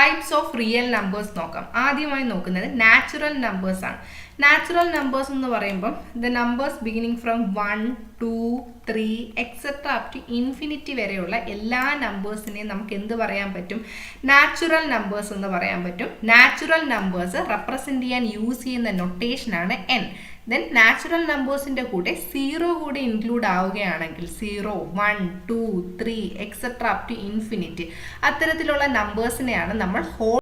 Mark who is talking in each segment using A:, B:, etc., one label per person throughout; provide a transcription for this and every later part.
A: Types of real numbers നോക്കാം. ആദ്യമായി നോക്കുന്നത് നാച്ചുറൽ നമ്പേഴ്സ് ആണ്. നാച്ചുറൽ നമ്പേഴ്സ് എന്ന് പറയുമ്പം the numbers beginning from one two three etcetera up to infinity വരെയുള്ള എല്ലാ നമ്പേഴ്സിനെയും നമുക്ക് എന്ത് പറയാൻ പറ്റും? നാച്ചുറൽ നമ്പേഴ്സ് എന്ന് പറയാൻ പറ്റും. നാച്ചുറൽ നമ്പേഴ്സ് റെപ്രസെന്റ് ചെയ്യാൻ യൂസ് ചെയ്യുന്ന നൊട്ടേഷനാണ് എൻ ദെൻ നാച്ചുറൽ നമ്പേഴ്സിന്റെ കൂടെ സീറോ കൂടെ ഇൻക്ലൂഡ് ആവുകയാണെങ്കിൽ zero one two three etcetera up to infinity അത്തരത്തിലുള്ള നമ്പേഴ്സിനെയാണ് നമ്മൾ ഹോൾ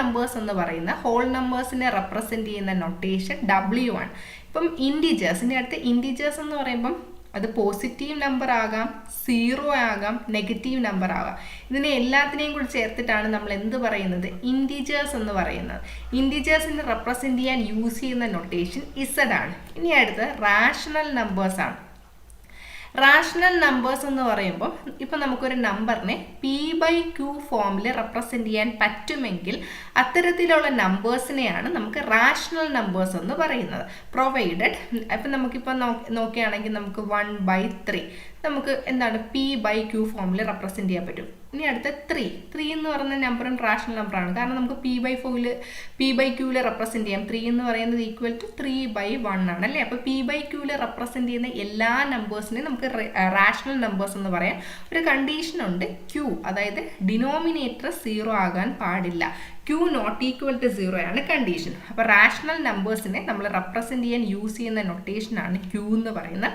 A: നമ്പേഴ്സ് എന്ന് പറയുന്ന ഹോൾ നമ്പേഴ്സിനെ റെപ്രസെന്റ് ചെയ്യുന്ന നൊട്ടേഷൻ ഡബ്ല്യു ആണ്. ഇപ്പം ഇൻഡിജേഴ്സിന്റെ അടുത്ത് ഇൻഡിജേഴ്സ് എന്ന് പറയുമ്പം അത് പോസിറ്റീവ് നമ്പർ ആകാം സീറോ ആകാം നെഗറ്റീവ് നമ്പർ ആകാം. ഇതിനെ എല്ലാത്തിനെയും കൂടി ചേർത്തിട്ടാണ് നമ്മൾ എന്ത് പറയുന്നത്? ഇൻഡിജേഴ്സ് എന്ന് പറയുന്നത്. ഇൻഡിജേഴ്സിനെ റെപ്രസെന്റ് ചെയ്യാൻ യൂസ് ചെയ്യുന്ന നൊട്ടേഷൻ ഇസഡ് ആണ്. ഇനി അടുത്ത് റാഷണൽ നമ്പേഴ്സ് ആണ്. റാഷണൽ നമ്പേഴ്സ് എന്ന് പറയുമ്പോൾ ഇപ്പം നമുക്കൊരു നമ്പറിനെ പി ബൈ ക്യൂ ഫോമിൽ റെപ്രസെന്റ് ചെയ്യാൻ പറ്റുമെങ്കിൽ അത്തരത്തിലുള്ള നമ്പേഴ്സിനെയാണ് നമുക്ക് റാഷണൽ നമ്പേഴ്സ് എന്ന് പറയുന്നത്. പ്രൊവൈഡഡ് ഇപ്പം നമുക്കിപ്പോൾ നോക്കുകയാണെങ്കിൽ നമുക്ക് വൺ ബൈ ത്രീ നമുക്ക് എന്താണ് പി ബൈ ക്യൂ ഫോമിൽ റെപ്രസെന്റ് ചെയ്യാൻ പറ്റും. ഇനി അടുത്ത ത്രീ ത്രീ എന്ന് പറയുന്ന നമ്പറും റാഷണൽ നമ്പറാണ് കാരണം നമുക്ക് പി ബൈ ഫോയിൽ പി ബൈ ക്യൂവിൽ റെപ്രസെന്റ് ചെയ്യാം. ത്രീ എന്ന് പറയുന്നത് equal to three by one ആണ് അല്ലേ? അപ്പോൾ പി ബൈ ക്യൂവിൽ റെപ്രസെന്റ് ചെയ്യുന്ന എല്ലാ നമ്പേഴ്സിനെയും നമുക്ക് റാഷണൽ നമ്പേഴ്സ് എന്ന് പറയാം. ഒരു കണ്ടീഷൻ ഉണ്ട് ക്യൂ അതായത് ഡിനോമിനേറ്റർ സീറോ ആകാൻ പാടില്ല. Q not equal to zero ആണ് കണ്ടീഷൻ അപ്പോൾ റാഷണൽ നമ്പേഴ്സിനെ നമ്മൾ റെപ്രസെന്റ് ചെയ്യാൻ യൂസ് ചെയ്യുന്ന നൊട്ടേഷനാണ് ക്യൂ എന്ന് പറയുന്നത്.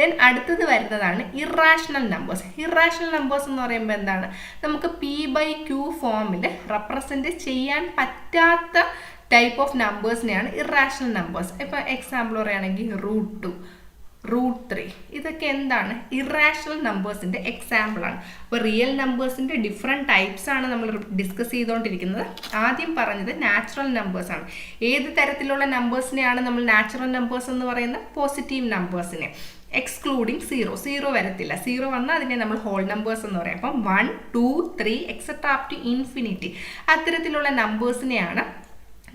A: ദെൻ അടുത്തത് വരുന്നതാണ് ഇറാഷണൽ നമ്പേഴ്സ് ഇറാഷണൽ നമ്പേഴ്സ് എന്ന് പറയുമ്പോൾ എന്താണ്? നമുക്ക് പി ബൈ ക്യൂ ഫോമിൽ റെപ്രസെന്റ് ചെയ്യാൻ പറ്റാത്ത ടൈപ്പ് ഓഫ് നമ്പേഴ്സിനെയാണ് ഇറാഷണൽ നമ്പേഴ്സ് ഇപ്പോൾ എക്സാമ്പിൾ പറയുകയാണെങ്കിൽ റൂട്ട് ടു റൂട്ട് ത്രീ ഇതൊക്കെ എന്താണ്? ഇറാഷണൽ നമ്പേഴ്സിന്റെ എക്സാമ്പിളാണ് അപ്പോൾ റിയൽ നമ്പേഴ്സിന്റെ ഡിഫറെന്റ് ടൈപ്സ് ആണ് നമ്മൾ ഡിസ്കസ് ചെയ്തുകൊണ്ടിരിക്കുന്നത് ആദ്യം പറഞ്ഞത് നാച്ചുറൽ നമ്പേഴ്സാണ് ഏത് തരത്തിലുള്ള നമ്പേഴ്സിനെയാണ് നമ്മൾ നാച്ചുറൽ നമ്പേഴ്സ് എന്ന് പറയുന്നത്? പോസിറ്റീവ് നമ്പേഴ്സിനെ എക്സ്ക്ലൂഡിങ് സീറോ സീറോ വരത്തില്ല. സീറോ വന്നാൽ അതിനെ നമ്മൾ ഹോൾ നമ്പേഴ്സ് എന്ന് പറയും. അപ്പം one two three etcetera up to infinity അത്തരത്തിലുള്ള നമ്പേഴ്സിനെയാണ്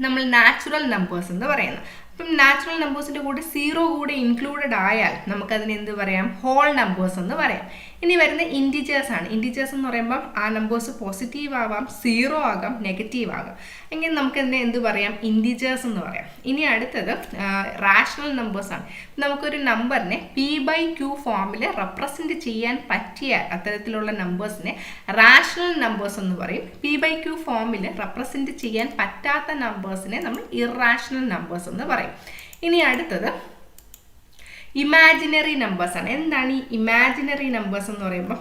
A: നമ്മൾ നാച്ചുറൽ നമ്പേഴ്സ് എന്ന് പറയുന്നത്. ഇപ്പം നാച്ചുറൽ നമ്പേഴ്സിന്റെ കൂടെ സീറോ കൂടെ ഇൻക്ലൂഡഡ് ആയാൽ നമുക്കതിന് എന്ത് പറയാം? ഹോൾ നമ്പേഴ്സ് എന്ന് പറയാം. ഇനി വരുന്ന ഇൻഡിജേഴ്സ് ആണ്. ഇൻഡിജേഴ്സ് എന്ന് പറയുമ്പം ആ നമ്പേഴ്സ് പോസിറ്റീവ് ആവാം സീറോ ആകാം നെഗറ്റീവ് ആകാം. എങ്കിൽ നമുക്കതിനെ എന്ത് പറയാം? ഇൻഡിജേഴ്സ് എന്ന് പറയാം. ഇനി അടുത്തത് റാഷണൽ നമ്പേഴ്സ് ആണ്. നമുക്കൊരു നമ്പറിനെ പി ബൈ ക്യൂ ഫോമിൽ റെപ്രസെന്റ് ചെയ്യാൻ പറ്റിയ അത്തരത്തിലുള്ള നമ്പേഴ്സിനെ റാഷണൽ നമ്പേഴ്സ് എന്ന് പറയും. പി ബൈ ക്യൂ ഫോമിൽ റെപ്രസെന്റ് ചെയ്യാൻ പറ്റാത്ത നമ്പേഴ്സിനെ നമ്മൾ ഇറാഷണൽ നമ്പേഴ്സ് എന്ന് പറയും. ഇനി അടുത്തത്. ഇമാജിനറി നമ്പേഴ്സ് ആണ്. എന്താണ് ഈ ഇമാജിനറി നമ്പേഴ്സ് എന്ന് പറയുമ്പോൾ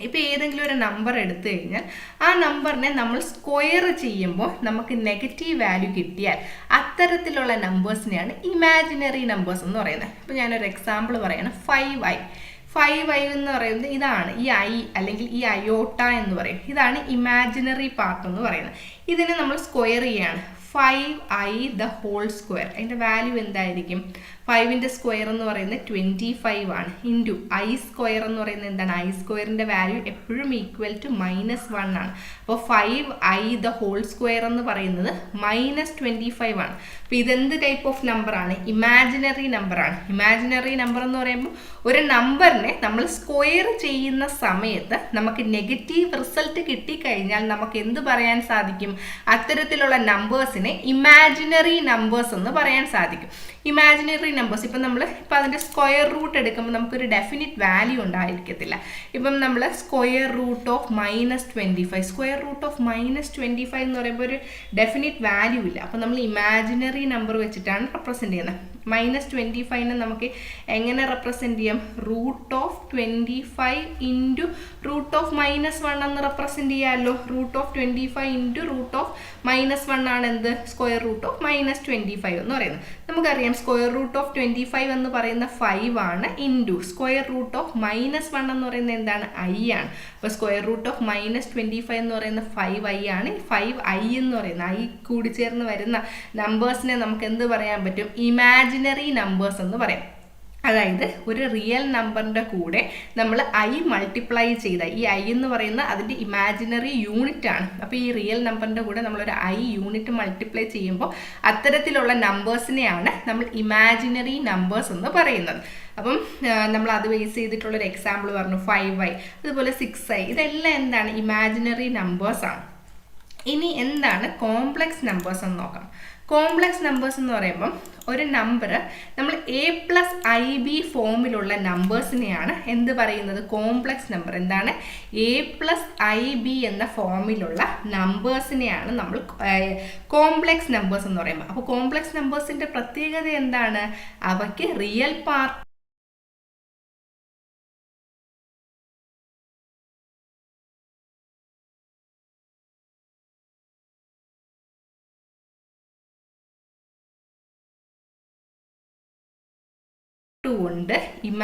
A: ഇപ്പോൾ ഏതെങ്കിലും ഒരു നമ്പർ എടുത്തു കഴിഞ്ഞാൽ ആ നമ്പറിനെ നമ്മൾ സ്ക്വയർ ചെയ്യുമ്പോൾ നമുക്ക് നെഗറ്റീവ് വാല്യൂ കിട്ടിയാൽ അത്തരത്തിലുള്ള നമ്പേഴ്സിനെയാണ് ഇമാജിനറി നമ്പേഴ്സ് എന്ന് പറയുന്നത്. ഇപ്പോൾ ഞാനൊരു എക്സാമ്പിൾ പറയണം. ഫൈവ് ഐ ഫൈവ് ഐ എന്ന് പറയുന്നത് ഇതാണ്. ഈ ഐ അല്ലെങ്കിൽ ഈ അയോട്ട എന്ന് പറയും. ഇതാണ് ഇമാജിനറി പാർട്ട് എന്ന് പറയുന്നത്. ഇതിനെ നമ്മൾ സ്ക്വയർ ചെയ്യാണ്. Five I the whole square അതിന്റെ വാല്യൂ എന്തായിരിക്കും? ഫൈവിന്റെ സ്ക്വയർ എന്ന് പറയുന്നത് ട്വന്റി ഫൈവ് ആണ്. ഇന്റു ഐ സ്ക്വയർ എന്ന് പറയുന്നത് എന്താണ്? ഐ സ്ക്വയറിന്റെ വാല്യൂ എപ്പോഴും ഈക്വൽ ടു മൈനസ് വൺ ആണ്. അപ്പോൾ five I the whole square എന്ന് പറയുന്നത് മൈനസ് ട്വന്റി ഫൈവ് ആണ്. അപ്പോൾ ഇതെന്ത് ടൈപ്പ് ഓഫ് നമ്പറാണ് ഇമാജിനറി നമ്പറാണ് ഇമാജിനറി നമ്പർ എന്ന് പറയുമ്പോൾ ഒരു നമ്പറിനെ നമ്മൾ സ്ക്വയർ ചെയ്യുന്ന സമയത്ത് നമുക്ക് നെഗറ്റീവ് റിസൾട്ട് കിട്ടിക്കഴിഞ്ഞാൽ നമുക്ക് എന്ത് പറയാൻ സാധിക്കും? അത്തരത്തിലുള്ള നമ്പേഴ്സിനെ ഇമാജിനറി നമ്പേഴ്സ് എന്ന് പറയാൻ സാധിക്കും. ഇമാജിനറി നമ്പേഴ്സ് ഇപ്പം നമ്മൾ ഇപ്പം അതിന്റെ സ്ക്വയർ റൂട്ട് എടുക്കുമ്പോൾ നമുക്കൊരു ഡെഫിനിറ്റ് വാല്യൂ ഉണ്ടായിരിക്കത്തില്ല. ഇപ്പം നമ്മൾ square root of minus twenty five square root of minus twenty five എന്ന് പറയുമ്പോൾ ഒരു ഡെഫിനിറ്റ് വാല്യൂ ഇല്ല. അപ്പം നമ്മൾ ഇമാജിനറി നമ്പർ വെച്ചിട്ടാണ് റെപ്രസെന്റ് ചെയ്യുന്നത്. മൈനസ് ട്വന്റി ഫൈവിനെ നമുക്ക് എങ്ങനെ റെപ്രസെന്റ് ചെയ്യാം? Root of twenty five into root of minus one എന്ന് റെപ്രസെന്റ് ചെയ്യാമല്ലോ root of twenty five into root of minus one ആണ് എന്ത്? Square root of minus twenty five എന്ന് പറയുന്നത്. നമുക്കറിയാം square root of twenty five എന്ന് പറയുന്ന ഫൈവ് ആണ് into square root of minus one എന്ന് പറയുന്നത് എന്താണ്? ഐ ആണ്. അപ്പോൾ square root of minus twenty five എന്ന് പറയുന്ന ഫൈവ് ഐ ആണ്. ഫൈവ് ഐ എന്ന് പറയുന്നത് ഐ കൂടി ചേർന്ന് വരുന്ന നമ്പേഴ്സിനെ നമുക്ക് എന്ത് പറയാൻ പറ്റും? ഇമാജിനറി നമ്പേഴ്സ് എന്ന് പറയാം. അതായത് ഒരു റിയൽ നമ്പറിന്റെ കൂടെ നമ്മൾ ഐ മൾട്ടിപ്ലൈ ചെയ്ത ഈ ഐ എന്ന് പറയുന്ന അതിന്റെ ഇമാജിനറി യൂണിറ്റ് ആണ്. അപ്പോൾ ഈ റിയൽ നമ്പറിന്റെ കൂടെ നമ്മളൊരു ഐ യൂണിറ്റ് മൾട്ടിപ്ലൈ ചെയ്യുമ്പോൾ അത്തരത്തിലുള്ള നമ്പേഴ്സിനെയാണ് നമ്മൾ ഇമാജിനറി നമ്പേഴ്സ് എന്ന് പറയുന്നത്. അപ്പം നമ്മൾ അത് ബേസ് ചെയ്തിട്ടുള്ളൊരു എക്സാമ്പിൾ പറഞ്ഞു ഫൈവ് ഐ അതുപോലെ സിക്സ് ഐ ഇതെല്ലാം എന്താണ്? ഇമാജിനറി നമ്പേഴ്സാണ് ഇനി എന്താണ് കോംപ്ലക്സ് നമ്പേഴ്സ് എന്ന് നോക്കാം കോംപ്ലക്സ് നമ്പേഴ്സ് എന്ന് പറയുമ്പം ഒരു നമ്പർ നമ്മൾ എ പ്ലസ് ഐ ബി ഫോമിലുള്ള നമ്പേഴ്സിനെയാണ് എന്ത് പറയുന്നത്? കോംപ്ലക്സ് നമ്പർ എന്താണ്? എ പ്ലസ് ഐ ബി എന്ന ഫോമിലുള്ള നമ്പേഴ്സിനെയാണ് നമ്മൾ കോംപ്ലക്സ് നമ്പേഴ്സ് എന്ന് പറയുമ്പോൾ അപ്പോൾ കോംപ്ലക്സ് നമ്പേഴ്സിന്റെ പ്രത്യേകത എന്താണ്? അവയ്ക്ക് റിയൽ പാർട്ട്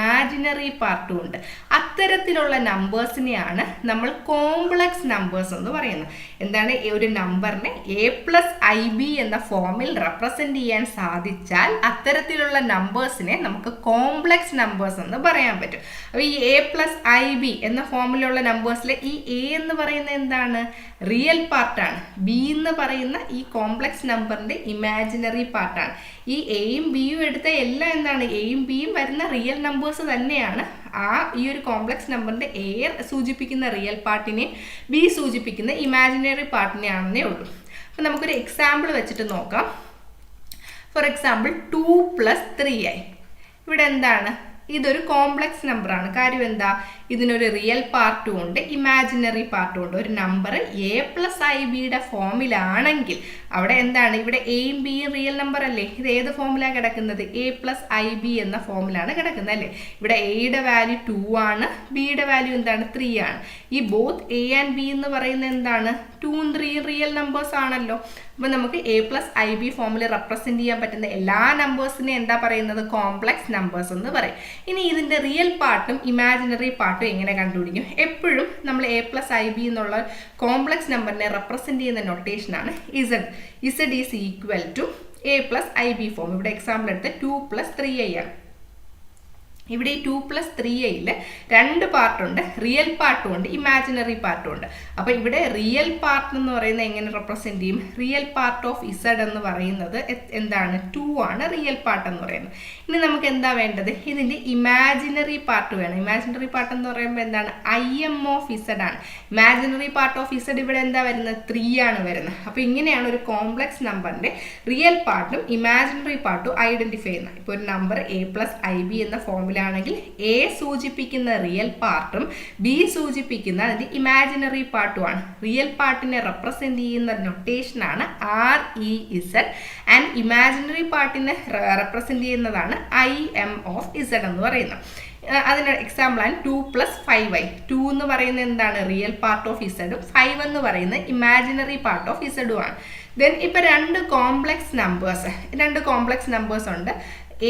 A: นะ ഇമാജിനറി പാർട്ടും ഉണ്ട്. അത്തരത്തിലുള്ള നമ്പേഴ്സിനെയാണ് നമ്മൾ കോംപ്ലക്സ് നമ്പേഴ്സ് എന്ന് പറയുന്നത്. എന്താണ്? ഒരു നമ്പറിനെ എ പ്ലസ് ഐ ബി എന്ന ഫോമിൽ റെപ്രസെന്റ് ചെയ്യാൻ സാധിച്ചാൽ അത്തരത്തിലുള്ള നമ്പേഴ്സിനെ നമുക്ക് കോംപ്ലക്സ് നമ്പേഴ്സ് എന്ന് പറയാൻ പറ്റും. അപ്പോൾ ഈ എ പ്ലസ് ഐ ബി എന്ന ഫോമിലുള്ള നമ്പേഴ്സിലെ ഈ എ എന്ന് പറയുന്നത് എന്താണ്? റിയൽ പാർട്ടാണ് ബി എന്ന് പറയുന്ന ഈ കോംപ്ലക്സ് നമ്പറിന്റെ ഇമാജിനറി പാർട്ടാണ് ഈ എയും ബിയും എടുത്ത എല്ലാം എന്താണ്? എയും ബിയും വരുന്ന റിയൽ നമ്പേഴ്സ് തന്നെയാണ് ആ ഈ ഒരു കോംപ്ലക്സ് നമ്പറിന്റെ എ സൂചിപ്പിക്കുന്ന റിയൽ പാർട്ടിനെയും ബി സൂചിപ്പിക്കുന്ന ഇമാജിനറി പാർട്ടിനെയാണെന്നേ ഉള്ളൂ. അപ്പം നമുക്കൊരു എക്സാമ്പിൾ വെച്ചിട്ട് നോക്കാം. For example two plus three ആയി. ഇവിടെ എന്താണ്? ഇതൊരു കോംപ്ലക്സ് നമ്പറാണ് കാര്യം എന്താ? ഇതിനൊരു റിയൽ പാർട്ടും ഉണ്ട് ഇമാജിനറി പാർട്ടും ഉണ്ട്. ഒരു നമ്പർ എ പ്ലസ് ഐ ബിയുടെ ഫോമിലാണെങ്കിൽ അവിടെ എന്താണ്? ഇവിടെ എയും ബിയും റിയൽ നമ്പർ അല്ലേ? ഇത് ഏത് ഫോമിലാണ് കിടക്കുന്നത്? എ പ്ലസ് ഐ ബി എന്ന ഫോമിലാണ് കിടക്കുന്നത് അല്ലേ? ഇവിടെ എയുടെ വാല്യൂ ടു ആണ് ബിയുടെ വാല്യൂ എന്താണ്? ത്രീ ആണ്. ഈ ബോത്ത് എ ആൻഡ് ബി എന്ന് പറയുന്നത് എന്താണ്? ടൂവും ത്രീയും റിയൽ നമ്പേഴ്സ് ആണല്ലോ. അപ്പോൾ നമുക്ക് എ പ്ലസ് ഐ ബി ഫോമിൽ റെപ്രസെന്റ് ചെയ്യാൻ പറ്റുന്ന എല്ലാ നമ്പേഴ്സിനെ എന്താ പറയുന്നത്? കോംപ്ലക്സ് നമ്പേഴ്സ് എന്ന് പറയും. ഇനി ഇതിന്റെ റിയൽ പാർട്ടും ഇമാജിനറി പാർട്ടും എങ്ങനെ കണ്ടുപിടിക്കും? എപ്പോഴും നമ്മൾ എ പ്ലസ് ഐ ബി എന്നുള്ള കോംപ്ലക്സ് നമ്പറിനെ റെപ്രസെന്റ് ചെയ്യുന്ന നൊട്ടേഷനാണ് Z Z is equal to A plus I B form ഇവിടെ എക്സാമ്പിൾ എടുത്ത് ടു പ്ലസ് ത്രീ ഐ ആണ് ഇവിടെ ഈ ടു പ്ലസ് ത്രീ എയിൽ രണ്ട് പാർട്ടുണ്ട് റിയൽ പാർട്ടും ഉണ്ട് ഇമാജിനറി പാർട്ടും ഉണ്ട്. അപ്പോൾ ഇവിടെ റിയൽ പാർട്ട് എന്ന് പറയുന്നത് എങ്ങനെ റെപ്രസെന്റ് ചെയ്യും? റിയൽ പാർട്ട് ഓഫ് ഇസഡ് എന്ന് പറയുന്നത് എന്താണ്? ടു ആണ് റിയൽ പാർട്ട് എന്ന് പറയുന്നത്. ഇനി നമുക്ക് എന്താ വേണ്ടത്? ഇതിന്റെ ഇമാജിനറി പാർട്ട് വേണം. ഇമാജിനറി പാർട്ട് എന്ന് പറയുമ്പോൾ എന്താണ്? ഐ എം ഓഫ് ഇസഡ് ആണ്. ഇമാജിനറി പാർട്ട് ഓഫ് ഇസഡ് ഇവിടെ എന്താ വരുന്നത്? ത്രീ ആണ് വരുന്നത്. അപ്പോൾ ഇങ്ങനെയാണ് ഒരു കോംപ്ലക്സ് നമ്പറിന്റെ റിയൽ പാർട്ടും ഇമാജിനറി പാർട്ടും ഐഡന്റിഫൈ ചെയ്യുന്നത്. ഇപ്പോൾ ഒരു number A plus I B എന്ന ഫോമിൽ ആണെങ്കിൽ എ സൂചിപ്പിക്കുന്ന റിയൽ പാർട്ടും ബി സൂചിപ്പിക്കുന്ന അതിന്റെ ഇമാജിനറി പാർട്ടുമാണ് റിയൽ പാർട്ടിനെ റെപ്രസെന്റ് ചെയ്യുന്ന നൊട്ടേഷനാണ് R E Z and imaginary പാർട്ടിനെ represent ചെയ്യുന്നതാണ് ഐ എം ഓഫ് ഇസഡ് എന്ന് പറയുന്നത്. അതിന് എക്സാമ്പിളാണ് two plus five I two എന്ന് പറയുന്നത് എന്താണ്? റിയൽ പാർട്ട് ഓഫ് ഇസഡും ഫൈവ് എന്ന് പറയുന്നത് ഇമാജിനറി പാർട്ട് ഓഫ് ഇസഡുമാണ് ദെൻ ഇപ്പം രണ്ട് കോംപ്ലക്സ് നമ്പേഴ്സ് രണ്ട് കോംപ്ലക്സ് നമ്പേഴ്സ് ഉണ്ട്.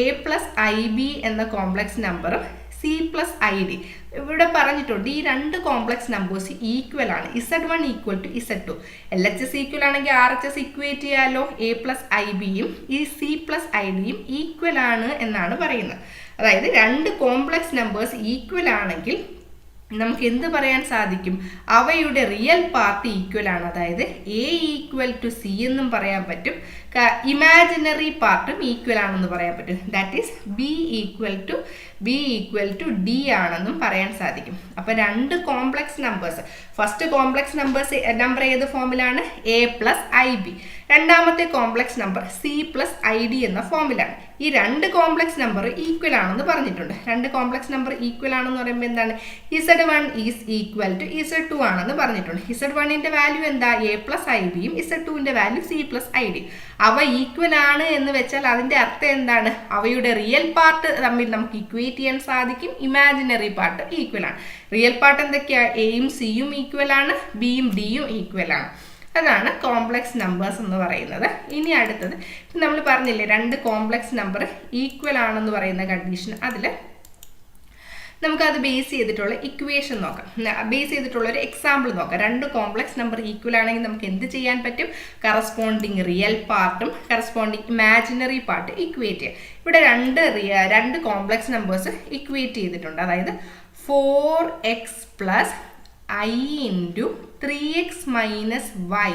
A: എ പ്ലസ് ഐ ബി എന്ന കോംപ്ലക്സ് നമ്പറും സി പ്ലസ് ഐ ഡി ഇവിടെ പറഞ്ഞിട്ടുണ്ട് ഈ രണ്ട് കോംപ്ലക്സ് നമ്പേഴ്സ് ഈക്വൽ ആണ്. Z one equal to Z two L H S equal ആണെങ്കിൽ ആർ എച്ച് എസ് ഇക്വേറ്റ് ചെയ്യാലോ? എ പ്ലസ് ഐ ബിയും ഈ സി പ്ലസ് ഐ ഡിയും ഈക്വൽ ആണ് എന്നാണ് പറയുന്നത്. അതായത് രണ്ട് കോംപ്ലക്സ് നമ്പേഴ്സ് ഈക്വൽ ആണെങ്കിൽ നമുക്ക് എന്ത് പറയാൻ സാധിക്കും? അവയുടെ റിയൽ പാർട്ട് ഈക്വൽ ആണ്. അതായത് എ ഈക്വൽ ടു സി എന്നും പറയാൻ പറ്റും. ഇമാജിനറി പാർട്ടും ഈക്വൽ ആണെന്ന് പറയാൻ പറ്റും. That is B equal to B equal to D ആണെന്നും പറയാൻ സാധിക്കും. അപ്പോൾ രണ്ട് complex numbers first complex numbers number ഏത് ഫോമിലാണ് എ പ്ലസ് ഐ ബി രണ്ടാമത്തെ complex number C plus I D എന്ന ഫോമിലാണ് ഈ രണ്ട് കോംപ്ലക്സ് നമ്പർ ഈക്വൽ ആണെന്ന് പറഞ്ഞിട്ടുണ്ട്. രണ്ട് കോംപ്ലക്സ് നമ്പർ ഈക്വൽ ആണെന്ന് പറയുമ്പോൾ എന്താണ്? Z one is equal to Z two ആണെന്ന് പറഞ്ഞിട്ടുണ്ട്. ഇസഡ് വണ്ണിന്റെ വാല്യൂ എന്താ? എ പ്ലസ് ഐ ബിയും ഇസഡ് ടുവിന്റെ value C plus I D അവ ഈക്വൽ ആണ് എന്ന് വെച്ചാൽ അതിന്റെ അർത്ഥം എന്താണ്? അവയുടെ റിയൽ പാർട്ട് തമ്മിൽ നമുക്ക് ഇക്വേറ്റ് ചെയ്യാൻ സാധിക്കും. ഇമാജിനറി പാർട്ട് ഈക്വൽ ആണ്. റിയൽ പാർട്ട് എന്തൊക്കെയാണ് എയും സിയും ഈക്വൽ ആണ്. ബിയും ഡിയും ഈക്വൽ ആണ്. അതാണ് കോംപ്ലക്സ് നമ്പേഴ്സ് എന്ന് പറയുന്നത്. ഇനി അടുത്തത് നമ്മൾ പറഞ്ഞില്ലേ രണ്ട് കോംപ്ലക്സ് നമ്പർ ഈക്വൽ ആണെന്ന് പറയുന്ന കണ്ടീഷൻ അതിൽ നമുക്കത് ബേസ് ചെയ്തിട്ടുള്ള ഇക്വേഷൻ നോക്കാം. ബേസ് ചെയ്തിട്ടുള്ള ഒരു എക്സാമ്പിൾ നോക്കാം. രണ്ട് കോംപ്ലക്സ് നമ്പർ ഈക്വൽ ആണെങ്കിൽ നമുക്ക് എന്ത് ചെയ്യാൻ പറ്റും? കറസ്പോണ്ടിങ് റിയൽ പാർട്ടും കറസ്പോണ്ടിങ് ഇമാജിനറി പാർട്ട് ഇക്വേറ്റ് ചെയ്യാം. ഇവിടെ രണ്ട് രണ്ട് കോംപ്ലക്സ് നമ്പേഴ്സ് ഇക്വേറ്റ് ചെയ്തിട്ടുണ്ട്. അതായത് four X plus I into three X minus Y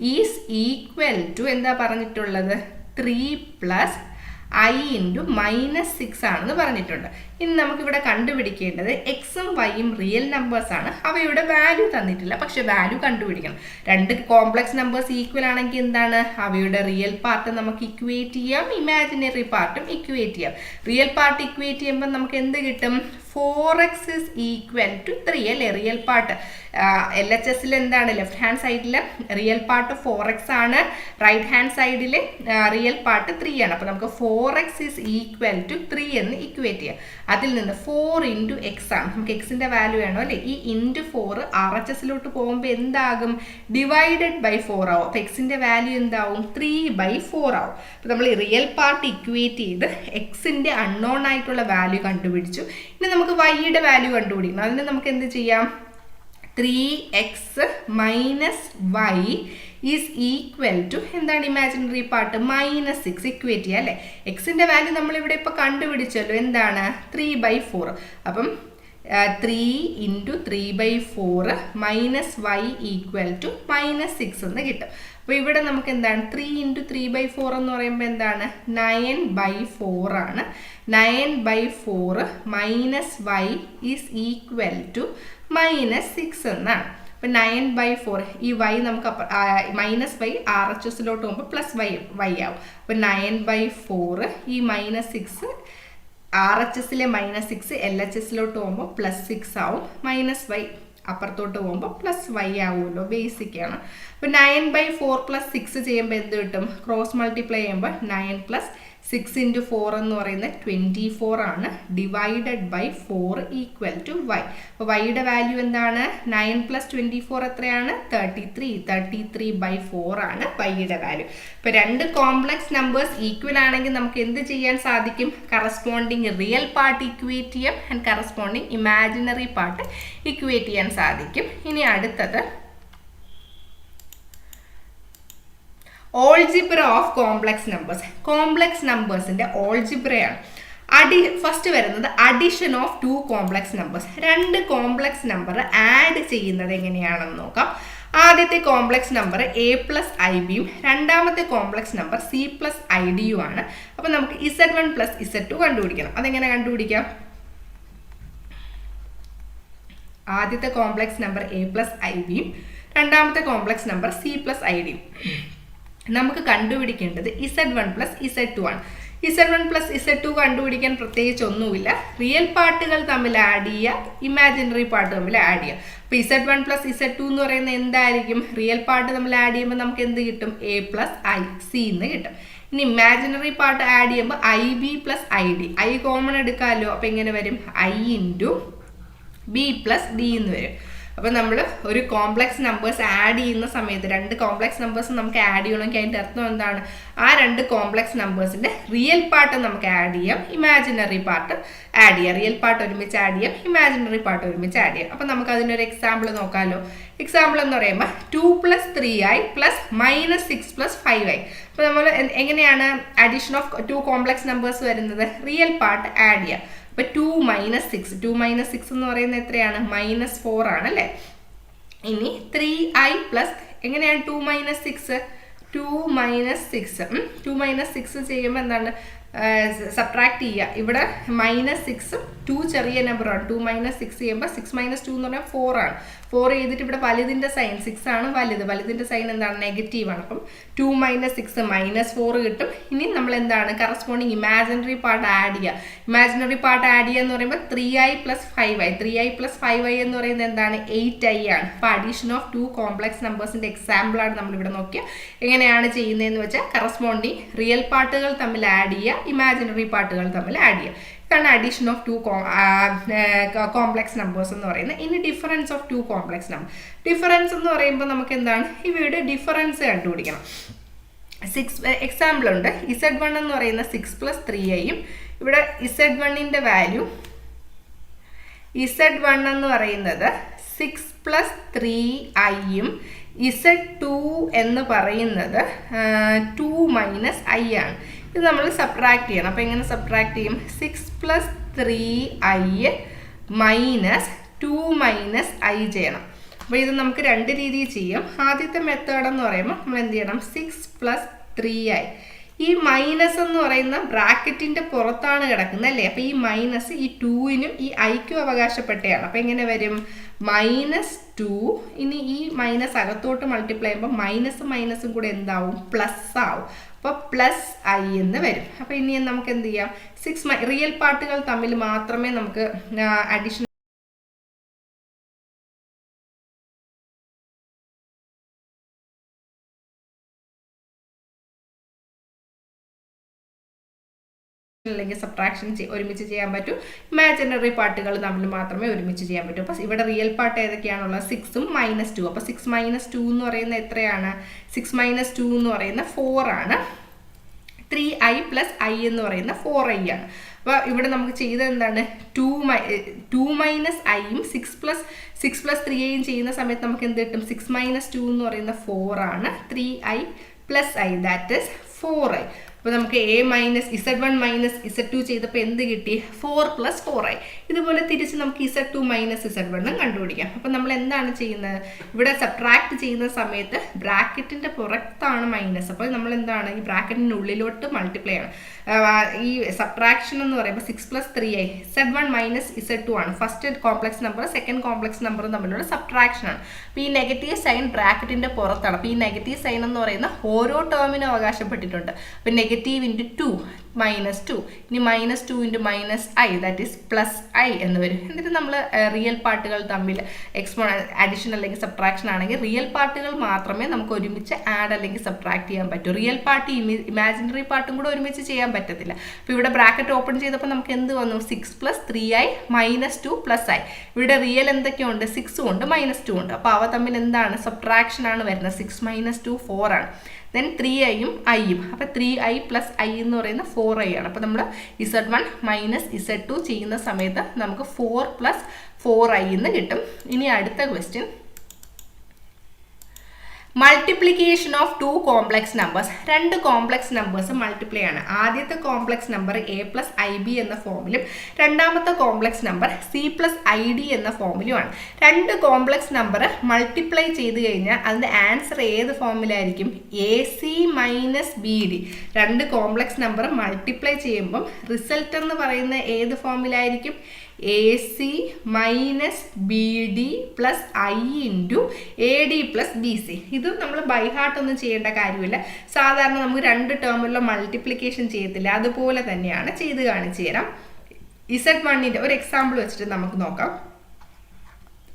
A: is equal to എന്താ പറഞ്ഞിട്ടുള്ളത്? Three plus I into minus six ആണെന്ന് പറഞ്ഞിട്ടുണ്ട്. ഇനി നമുക്കിവിടെ കണ്ടുപിടിക്കേണ്ടത് എക്സും വൈയും റിയൽ നമ്പേഴ്സ് ആണ്. അവയുടെ വാല്യൂ തന്നിട്ടില്ല. പക്ഷെ വാല്യൂ കണ്ടുപിടിക്കണം. രണ്ട് കോംപ്ലക്സ് നമ്പേഴ്സ് ഈക്വൽ ആണെങ്കിൽ എന്താണ്? അവയുടെ റിയൽ പാർട്ട് നമുക്ക് ഇക്വേറ്റ് ചെയ്യാം. ഇമാജിനറി പാർട്ടും ഇക്വേറ്റ് ചെയ്യാം. റിയൽ പാർട്ട് ഇക്വേറ്റ് ചെയ്യുമ്പോൾ നമുക്ക് എന്ത് കിട്ടും? Four X is equal to three അല്ലേ റിയൽ പാർട്ട് എൽ എച്ച് എസിൽ എന്താണ്? ലെഫ്റ്റ് ഹാൻഡ് സൈഡിൽ റിയൽ പാർട്ട് ഫോർ എക്സ് ആണ്. റൈറ്റ് ഹാൻഡ് സൈഡിൽ റിയൽ പാർട്ട് ത്രീ ആണ്. അപ്പോൾ നമുക്ക് four X is equal to three എന്ന് ഇക്വേറ്റ് ചെയ്യാം. അതിൽ നിന്ന് ഫോർ ഇന്റു എക്സ് ആണ്. നമുക്ക് എക്സിന്റെ വാല്യൂ വേണോ അല്ലേ? ഈ ഇന്റു ഫോർ ആർ എച്ച് എസിലോട്ട് പോകുമ്പോൾ എന്താകും? ഡിവൈഡഡ് ബൈ ഫോർ ആവും. അപ്പോൾ എക്സിന്റെ വാല്യൂ എന്താവും? ത്രീ ബൈ ഫോർ ആവും. അപ്പോൾ നമ്മൾ റിയൽ പാർട്ട് ഇക്വേറ്റ് ചെയ്ത് എക്സിന്റെ അൺനോൺ ആയിട്ടുള്ള വാല്യൂ കണ്ടുപിടിച്ചു. ഇനി നമുക്ക് വൈയുടെ വാല്യൂ കണ്ടുപിടിക്കണം അതിന് നമുക്ക് എന്ത് ചെയ്യാം? Three X minus Y is equal to എന്താണ് imaginary part minus six equate ചെയ്യുക അല്ലേ എക്സിന്റെ വാല്യൂ നമ്മളിവിടെ ഇപ്പോൾ കണ്ടുപിടിച്ചല്ലോ. എന്താണ്? ത്രീ ബൈ ഫോർ അപ്പം three into three by four minus Y equal to minus six എന്ന് കിട്ടും. അപ്പോൾ ഇവിടെ നമുക്ക് എന്താണ്? Three into three by four എന്ന് പറയുമ്പോൾ എന്താണ്? നയൻ ബൈ ഫോർ ആണ്. Nine by four minus Y is equal to minus six എന്നാണ്. അപ്പം നയൻ ബൈ ഫോർ ഈ വൈ നമുക്ക് മൈനസ് വൈ ആർ എച്ച് എസിലോട്ട് പോകുമ്പോൾ പ്ലസ് വൈ വൈ ആവും. അപ്പം നയൻ ബൈ ഫോർ ഈ മൈനസ് സിക്സ് ആർ എച്ച് എസിലെ മൈനസ് സിക്സ് എൽ എച്ച് എസിലോട്ട് പോകുമ്പോൾ പ്ലസ് സിക്സ് ആവും. മൈനസ് വൈ അപ്പുറത്തോട്ട് പോകുമ്പോൾ പ്ലസ് വൈ ആവുമല്ലോ ബേസിക് ആണ്. അപ്പോൾ nine by four plus six ചെയ്യുമ്പോൾ എന്ത് കിട്ടും? ക്രോസ് മൾട്ടിപ്ലൈ ചെയ്യുമ്പോൾ nine plus six into four എന്ന് പറയുന്നത് ട്വന്റി ഫോർ ആണ് divided by four equal to Y അപ്പോൾ വൈയുടെ വാല്യൂ എന്താണ്? നയൻ പ്ലസ് ട്വന്റി ഫോർ എത്രയാണ്? Thirty three thirty three by four ആണ് വൈയുടെ വാല്യൂ ഇപ്പോൾ രണ്ട് കോംപ്ലക്സ് നമ്പേഴ്സ് ഈക്വൽ ആണെങ്കിൽ നമുക്ക് എന്ത് ചെയ്യാൻ സാധിക്കും? കറസ്പോണ്ടിങ് റിയൽ പാർട്ട് ഇക്വേറ്റ് ചെയ്യാം and corresponding imaginary part equate ചെയ്യാൻ സാധിക്കും. ഇനി അടുത്തത് algebra of complex numbers complex നമ്പേഴ്സിന്റെ ഓൾജിബ്രയാണ് അഡി ഫസ്റ്റ് വരുന്നത് addition of two complex numbers രണ്ട് കോംപ്ലക്സ് നമ്പർ ആഡ് ചെയ്യുന്നത് എങ്ങനെയാണെന്ന് നോക്കാം. ആദ്യത്തെ complex number A plus I ബിയും രണ്ടാമത്തെ complex number C plus I ഡിയും ആണ്. അപ്പോൾ നമുക്ക് Z one plus Z two കണ്ടുപിടിക്കണം. അതെങ്ങനെ കണ്ടുപിടിക്കാം? ആദ്യത്തെ complex number A plus I ബിയും രണ്ടാമത്തെ complex number C plus I ഡിയും നമുക്ക് കണ്ടുപിടിക്കേണ്ടത് Z one plus Z two ആണ്. Z one plus Z two കണ്ടുപിടിക്കാൻ പ്രത്യേകിച്ച് ഒന്നുമില്ല. റിയൽ പാർട്ടുകൾ തമ്മിൽ ആഡ് ചെയ്യുക ഇമാജിനറി പാർട്ട് തമ്മിൽ ആഡ് ചെയ്യുക. അപ്പോൾ Z one plus Z two എന്ന് പറയുന്നത് എന്തായിരിക്കും? റിയൽ പാർട്ട് തമ്മിൽ ആഡ് ചെയ്യുമ്പോൾ നമുക്ക് എന്ത് കിട്ടും? എ പ്ലസ് ഐ സി എന്ന് കിട്ടും. ഇനി ഇമാജിനറി പാർട്ട് ആഡ് ചെയ്യുമ്പോൾ I B plus I D I common എടുക്കാമല്ലോ. അപ്പോൾ എങ്ങനെ വരും? I into B plus D എന്ന് വരും. അപ്പോൾ നമ്മൾ ഒരു കോംപ്ലക്സ് നമ്പേഴ്സ് ആഡ് ചെയ്യുന്ന സമയത്ത് രണ്ട് കോംപ്ലക്സ് നമ്പേഴ്സ് നമുക്ക് ആഡ് ചെയ്യണമെങ്കിൽ അതിന്റെ അർത്ഥം എന്താണ്? ആ രണ്ട് കോംപ്ലക്സ് നമ്പേഴ്സിന്റെ റിയൽ പാർട്ട് നമുക്ക് ആഡ് ചെയ്യാം. ഇമാജിനറി പാർട്ട് ആഡ് ചെയ്യാം. റിയൽ പാർട്ട് ഒരുമിച്ച് ആഡ് ചെയ്യാം. ഇമാജിനറി പാർട്ട് ഒരുമിച്ച് ആഡ് ചെയ്യാം. അപ്പോൾ നമുക്ക് അതിനൊരു എക്സാമ്പിൾ നോക്കാമല്ലോ എക്സാമ്പിൾ എന്ന് പറയുമ്പോൾ ടു പ്ലസ് ത്രീ ആയി plus minus six plus five ആയി. അപ്പോൾ നമ്മൾ എങ്ങനെയാണ് addition of two complex numbers വരുന്നത്? റിയൽ പാർട്ട് ആഡ് ചെയ്യുക അപ്പോൾ two minus six two minus six എന്ന് പറയുന്നത് എത്രയാണ്? മൈനസ് ഫോർ ആണ് അല്ലേ? ഇനി ത്രീ ഐ പ്ലസ് എങ്ങനെയാണ് two minus six two minus six two minus six ചെയ്യുമ്പോൾ എന്താണ്? സബ്ട്രാക്ട് ചെയ്യുക. ഇവിടെ മൈനസ് സിക്സും ടു ചെറിയ നമ്പറാണ് ടു മൈനസ് സിക്സ് ചെയ്യുമ്പോൾ സിക്സ് മൈനസ് ടു എന്ന് പറഞ്ഞാൽ ഫോർ ആണ്. ഫോർ ചെയ്തിട്ട് ഇവിടെ വലുതിന്റെ സൈൻ സിക്സ് ആണ് വലുത്. വലുതിന്റെ സൈൻ എന്താണ്? നെഗറ്റീവ് ആണ്. അപ്പം two minus six minus four കിട്ടും. ഇനി നമ്മൾ എന്താണ്? കറസ്പോണ്ടിങ് ഇമാജിനറി പാർട്ട് ആഡ് ചെയ്യുക. ഇമാജിനറി പാർട്ട് ആഡ് ചെയ്യുക എന്ന് പറയുമ്പോൾ three I plus five I three I plus five I എന്ന് പറയുന്നത് എന്താണ്? എയ്റ്റ് ഐ ആണ്. അപ്പോൾ അഡീഷൻ ഓഫ് ടു കോംപ്ലക്സ് നമ്പേഴ്സിന്റെ എക്സാമ്പിളാണ് നമ്മളിവിടെ നോക്കിയത് എങ്ങനെയാണ് ചെയ്യുന്നതെന്ന് വെച്ചാൽ കറസ്പോണ്ടിങ് റിയൽ പാർട്ടുകൾ തമ്മിൽ ആഡ് ചെയ്യുക. ഇമാജിനറി പാർട്ടുകൾ തമ്മിൽ ആഡ് ചെയ്യുക ഇതാണ് addition of two complex numbers എന്ന് പറയുന്നത് ഇനി difference of two complex number difference എന്ന് പറയുമ്പോൾ നമുക്ക് എന്താണ്? ഇവയുടെ ഡിഫറൻസ് കണ്ടുപിടിക്കണം. സിക്സ് എക്സാമ്പിൾ ഉണ്ട്. ഇസഡ് വൺ എന്ന് പറയുന്ന സിക്സ് പ്ലസ് ത്രീ ഐയും ഇവിടെ ഇസഡ് വണ്ണിന്റെ വാല്യൂ ഇസഡ് വൺ എന്ന് പറയുന്നത് സിക്സ് പ്ലസ് ത്രീ ഐയും ഇസഡ് ടു എന്ന് പറയുന്നത് ടു മൈനസ് ഐ ആണ്. ഇത് നമ്മൾ സബ്ട്രാക്ട് ചെയ്യണം. അപ്പോൾ എങ്ങനെ സബ്ട്രാക്ട് ചെയ്യും? Six plus three i minus two minus i ചെയ്യണം. അപ്പോൾ ഇത് നമുക്ക് രണ്ട് രീതിയിൽ ചെയ്യാം. ആദ്യത്തെ മെത്തേഡ് എന്ന് പറയുമ്പോൾ നമ്മൾ എന്ത് ചെയ്യണം? സിക്സ് പ്ലസ് ത്രീ ഐ ഈ മൈനസ് എന്ന് പറയുന്ന ബ്രാക്കറ്റിന്റെ പുറത്താണ് കിടക്കുന്നത് അല്ലേ? അപ്പോൾ ഈ മൈനസ് ഈ ടൂവിനും ഈ ഐക്കും അവകാശപ്പെട്ടയാണ് അപ്പോൾ എങ്ങനെ വരും? മൈനസ് ടു ഇനി ഈ മൈനസ് അകത്തോട്ട് മൾട്ടിപ്ലൈ ചെയ്യുമ്പോൾ മൈനസും മൈനസും കൂടെ എന്താവും? പ്ലസ് ആവും. അപ്പോൾ പ്ലസ് ഐ എന്ന് വരും. അപ്പോൾ ഇനി നമുക്ക് എന്ത് ചെയ്യാം? സിക്സ് റിയൽ പാർട്ടുകൾ തമ്മിൽ മാത്രമേ നമുക്ക് അഡീഷൻ അല്ലെങ്കിൽ സബ്ട്രാക്ഷൻ ഒരുമിച്ച് ചെയ്യാൻ പറ്റും. ഇമാജിനറി പാർട്ടുകൾ തമ്മിൽ മാത്രമേ ഒരുമിച്ച് ചെയ്യാൻ പറ്റൂ. അപ്പോൾ ഇവിടെ റിയൽ പാർട്ട് ഏതൊക്കെയാണുള്ളത്? സിക്സും മൈനസ് ടു അപ്പോൾ സിക്സ് മൈനസ് ടു എന്ന് പറയുന്ന എത്രയാണ്? സിക്സ് മൈനസ് ടു എന്ന് പറയുന്ന ഫോർ ആണ്. ത്രീ ഐ പ്ലസ് ഐ എന്ന് പറയുന്ന ഫോർ ഐ ആണ്. അപ്പോൾ ഇവിടെ നമുക്ക് ചെയ്തത് എന്താണ്? ടു മൈ ടു മൈനസ് ഐയും six plus six plus three ഐയും ചെയ്യുന്ന സമയത്ത് നമുക്ക് എന്ത് കിട്ടും? സിക്സ് മൈനസ് ടു എന്ന് പറയുന്ന ഫോർ ആണ്. Three i plus i that is four i അപ്പോൾ നമുക്ക് a minus z one minus z two ചെയ്തപ്പോൾ എന്ത് കിട്ടി? ഫോർ പ്ലസ് ഫോർ ആയി. ഇതുപോലെ തിരിച്ച് നമുക്ക് ഇസഡ് ടു മൈനസ് ഇസഡ് വണ്ണും കണ്ടുപിടിക്കാം. അപ്പം നമ്മൾ എന്താണ് ചെയ്യുന്നത്? ഇവിടെ സബ്ട്രാക്ട് ചെയ്യുന്ന സമയത്ത് ബ്രാക്കറ്റിന്റെ പുറത്താണ് മൈനസ് അപ്പോൾ നമ്മൾ എന്താണ്? ഈ ബ്രാക്കറ്റിന്റെ ഉള്ളിലോട്ട് മൾട്ടിപ്ലൈ ആണ് ഈ സബ്ട്രാക്ഷൻ എന്ന് പറയുമ്പോൾ സിക്സ് പ്ലസ് ത്രീ ആയി. Z one minus z two ആണ്. First complex number second complex നമ്പറും തമ്മിലുള്ള സബ്ട്രാക്ഷൻ ആണ്. അപ്പോൾ ഈ നെഗറ്റീവ് സൈൻ ബ്രാക്കറ്റിന്റെ പുറത്താണ്. അപ്പോൾ ഈ നെഗറ്റീവ് സൈൻ എന്ന് പറയുന്ന ഓരോ ടേമിനും അവകാശപ്പെട്ടിട്ടുണ്ട്. അപ്പോൾ negative into two minus two ഇനി minus two into minus i that is plus i എന്ന് വരും. എന്നിട്ട് നമ്മൾ റിയൽ പാർട്ടുകൾ തമ്മിൽ എക്സ്പോ അഡീഷൻ അല്ലെങ്കിൽ സബ്ട്രാക്ഷൻ ആണെങ്കിൽ റിയൽ പാർട്ടുകൾ മാത്രമേ നമുക്ക് ഒരുമിച്ച് ആഡ് അല്ലെങ്കിൽ സബ്ട്രാക്ട് ചെയ്യാൻ പറ്റൂ. റിയൽ പാർട്ട് ഇമാജിനറി പാർട്ടും കൂടെ ഒരുമിച്ച് ചെയ്യാൻ പറ്റത്തില്ല. അപ്പോൾ ഇവിടെ ബ്രാക്കറ്റ് ഓപ്പൺ ചെയ്തപ്പോൾ നമുക്ക് എന്ത് വന്നു? Six plus three i minus two plus i ഇവിടെ റിയൽ എന്തൊക്കെയുണ്ട്? സിക്സും ഉണ്ട് മൈനസ് ടു ഉണ്ട്. അപ്പോൾ അവ തമ്മിൽ എന്താണ്? സബ്ട്രാക്ഷൻ ആണ് വരുന്നത്. സിക്സ് മൈനസ് ടു ഫോർ ആണ്. ദെൻ ത്രീ ഐയും ഐയും അപ്പോൾ ത്രീ ഐ പ്ലസ് ഐ എന്ന് പറയുന്ന ഫോർ ഐ ആണ്. അപ്പോൾ നമ്മൾ z one minus z two ചെയ്യുന്ന സമയത്ത് നമുക്ക് ഫോർ പ്ലസ് ഫോർ ഐ എന്ന് കിട്ടും. ഇനി അടുത്ത question multiplication of two complex numbers രണ്ട് കോംപ്ലക്സ് നമ്പേഴ്സ് മൾട്ടിപ്ലൈ ആണ്. ആദ്യത്തെ complex number a plus i b എന്ന ഫോമിലും രണ്ടാമത്തെ complex number c plus i d എന്ന ഫോമിലുമാണ് രണ്ട് കോംപ്ലക്സ് നമ്പർ മൾട്ടിപ്ലൈ ചെയ്ത് കഴിഞ്ഞാൽ അതിന്റെ ആൻസർ ഏത് ഫോമിലായിരിക്കും a c minus b d രണ്ട് കോംപ്ലക്സ് നമ്പർ മൾട്ടിപ്ലൈ ചെയ്യുമ്പം റിസൾട്ട് എന്ന് പറയുന്ന ഏത് ഫോമിലായിരിക്കും a c minus b d plus i into a d plus b c ഇത് നമ്മൾ ബൈ ഹാർട്ട് ഒന്നും ചെയ്യേണ്ട കാര്യമില്ല. സാധാരണ നമുക്ക് രണ്ട് ടേമിലുള്ള മൾട്ടിപ്ലിക്കേഷൻ ചെയ്യത്തില്ല. അതുപോലെ തന്നെയാണ് ചെയ്ത് കാണിച്ചു തരാം. ഇസഡ് വണ്ണിന്റെ ഒരു എക്സാമ്പിൾ വെച്ചിട്ട് നമുക്ക് നോക്കാം.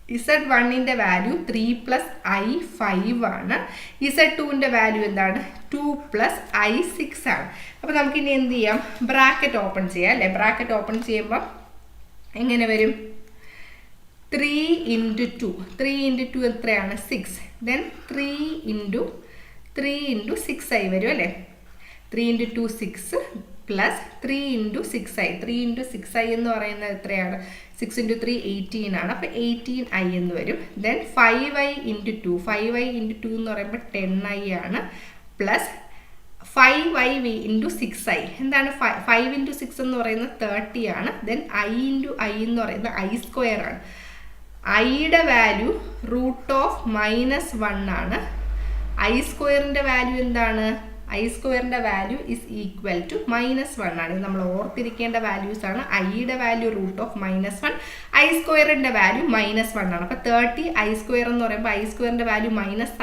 A: ഇസഡ് വണ്ണിന്റെ value three plus i five ആണ്. ഇസഡ് ടുവിന്റെ വാല്യൂ എന്താണ്? ടു പ്ലസ് ഐ സിക്സ് ആണ്. അപ്പോൾ നമുക്കിനി എന്ത് ചെയ്യാം? ബ്രാക്കറ്റ് ഓപ്പൺ ചെയ്യാം അല്ലേ? ബ്രാക്കറ്റ് ഓപ്പൺ ചെയ്യുമ്പോൾ എങ്ങനെ വരും? Three into two three into two എത്രയാണ്? Six then three into three into six ആയി വരും അല്ലേ? Three into two six plus three into six i three into six i എന്ന് പറയുന്നത് എത്രയാണ്? സിക്സ് ഇന്റു ത്രീ എയ്റ്റീൻ ആണ്. അപ്പോൾ എയ്റ്റീൻ ഐ എന്ന് വരും. Then five i into two five i into two എന്ന് പറയുമ്പോൾ ടെൻ ഐ ആണ്. Plus five i we into six i എന്താണ് ഫൈവ് ഇന്റു സിക്സ് എന്ന് പറയുന്നത് തേർട്ടി ആണ്. ദെൻ ഐ ഇന്റു ഐ എന്ന് പറയുന്നത് ഐ സ്ക്വയർ ആണ്. ഐയുടെ value root of minus one ആണ്. ഐ സ്ക്വയറിന്റെ വാല്യൂ എന്താണ്? ഐ സ്ക്വയറിന്റെ value is equal to minus one ആണ്. നമ്മൾ ഓർത്തിരിക്കേണ്ട വാല്യൂസ് ആണ്. ഐയുടെ value root of minus one i സ്ക്വയറിന്റെ വാല്യൂ മൈനസ് വൺ ആണ്. അപ്പോൾ തേർട്ടി ഐ സ്ക്വയർ എന്ന് പറയുമ്പോൾ ഐ സ്ക്വയറിന്റെ വാല്യൂ മൈനസ്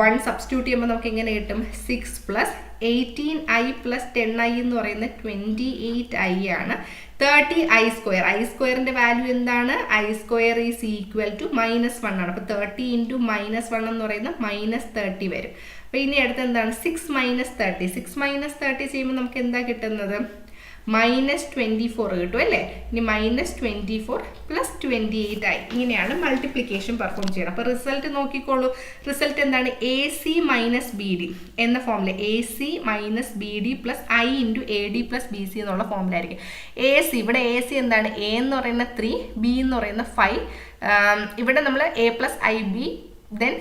A: വൺ സബ്സ്റ്റിറ്റ്യൂട്ട് ചെയ്യുമ്പോൾ നമുക്ക് എങ്ങനെ കിട്ടും? Six plus eighteen i plus ten i എന്ന് പറയുന്നത് ട്വന്റി എയ്റ്റ് ഐ ആണ് തേർട്ടി ഐ സ്ക്വയർ ഐ സ്ക്വയറിന്റെ വാല്യൂ എന്താണ്? I square is equal to minus one ആണ്. അപ്പോൾ തേർട്ടി ഇന്റു മൈനസ് വൺ എന്ന് പറയുന്നത് മൈനസ് തേർട്ടി വരും. അപ്പോൾ ഇനി അടുത്ത് എന്താണ്? Six minus thirty six minus thirty ചെയ്യുമ്പോൾ നമുക്ക് എന്താ കിട്ടുന്നത്? മൈനസ് ട്വന്റി ഫോർ കിട്ടും അല്ലേ? ഇനി minus twenty four plus twenty eight ആയി. ഇങ്ങനെയാണ് മൾട്ടിപ്ലിക്കേഷൻ പെർഫോം ചെയ്യണം അപ്പോൾ റിസൾട്ട് നോക്കിക്കോളൂ. റിസൾട്ട് എന്താണ്? A c minus b d എന്ന ഫോമിൽ a c minus b d plus i into a d plus b c എന്നുള്ള ഫോമിലായിരിക്കും എ സി ഇവിടെ എ സി എന്താണ്? എ എന്ന് പറയുന്ന ത്രീ ബി എന്ന് പറയുന്ന ഫൈവ് ഇവിടെ നമ്മൾ a plus i b then